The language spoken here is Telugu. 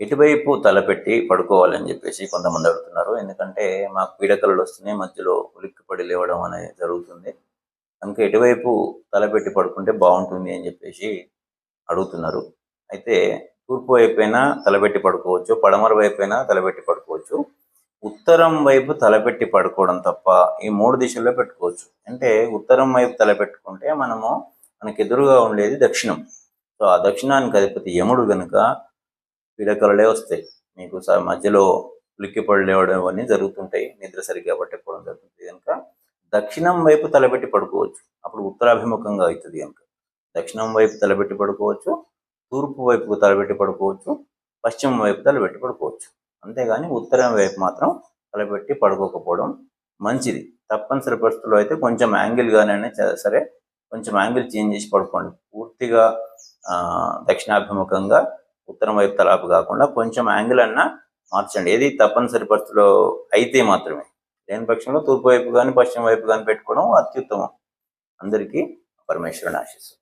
ఎటువైపు తలపెట్టి పడుకోవాలని చెప్పేసి కొంతమంది అడుగుతున్నారు. ఎందుకంటే మాకు పీడకలలు వస్తున్నాయి మధ్యలో ఉలిక్కిపడి లేవడం అనేది జరుగుతుంది. కనుక ఎటువైపు తలపెట్టి పడుకుంటే బాగుంటుంది అని చెప్పేసి అడుగుతున్నారు. అయితే తూర్పు వైపైనా తలపెట్టి పడుకోవచ్చు పడమర వైపైనా తలపెట్టి పడుకోవచ్చు. ఉత్తరం వైపు తలపెట్టి పడుకోవడం తప్ప ఈ మూడు దిశల్లో పెట్టుకోవచ్చు. అంటే ఉత్తరం వైపు తలపెట్టుకుంటే మనము మనకు ఎదురుగా ఉండేది దక్షిణం. సో ఆ దక్షిణానికి అధిపతి యముడు గనుక పీడకలలే వస్తాయి. మీకు స- మధ్యలో ఉలిక్కిపడి లేవడం ఇవన్నీ జరుగుతుంటాయి. నిద్ర సరిగ్గా పట్టకపోవడం జరుగుతుంది కనుక దక్షిణం వైపు తలపెట్టి పడుకోవచ్చు. అప్పుడు ఉత్తరాభిముఖంగా అవుతుంది కనుక. దక్షిణం వైపు తలపెట్టి పడుకోవచ్చు. తూర్పు వైపు తలపెట్టి పడుకోవచ్చు. పశ్చిమ వైపు తలపెట్టి పడుకోవచ్చు. అంతేగాని ఉత్తరం వైపు మాత్రం తలపెట్టి పడుకోకపోవడం మంచిది. తప్పనిసరి పరిస్థితుల్లో అయితే కొంచెం యాంగిల్ గానే సరే కొంచెం యాంగిల్ చేంజ్ చేసి పడుకోండి. పూర్తిగా దక్షిణాభిముఖంగా ఉత్తరం వైపు తలాపు కాకుండా కొంచెం యాంగిల్ అన్నా మార్చండి. ఏది తప్పనిసరి పరిస్థితిలో అయితే మాత్రమే. లేని పక్షంలో తూర్పు వైపు కానీ పశ్చిమ వైపు కానీ పెట్టుకోవడం అత్యుత్తమం. అందరికీ పరమేశ్వరుని ఆశిస్తుంది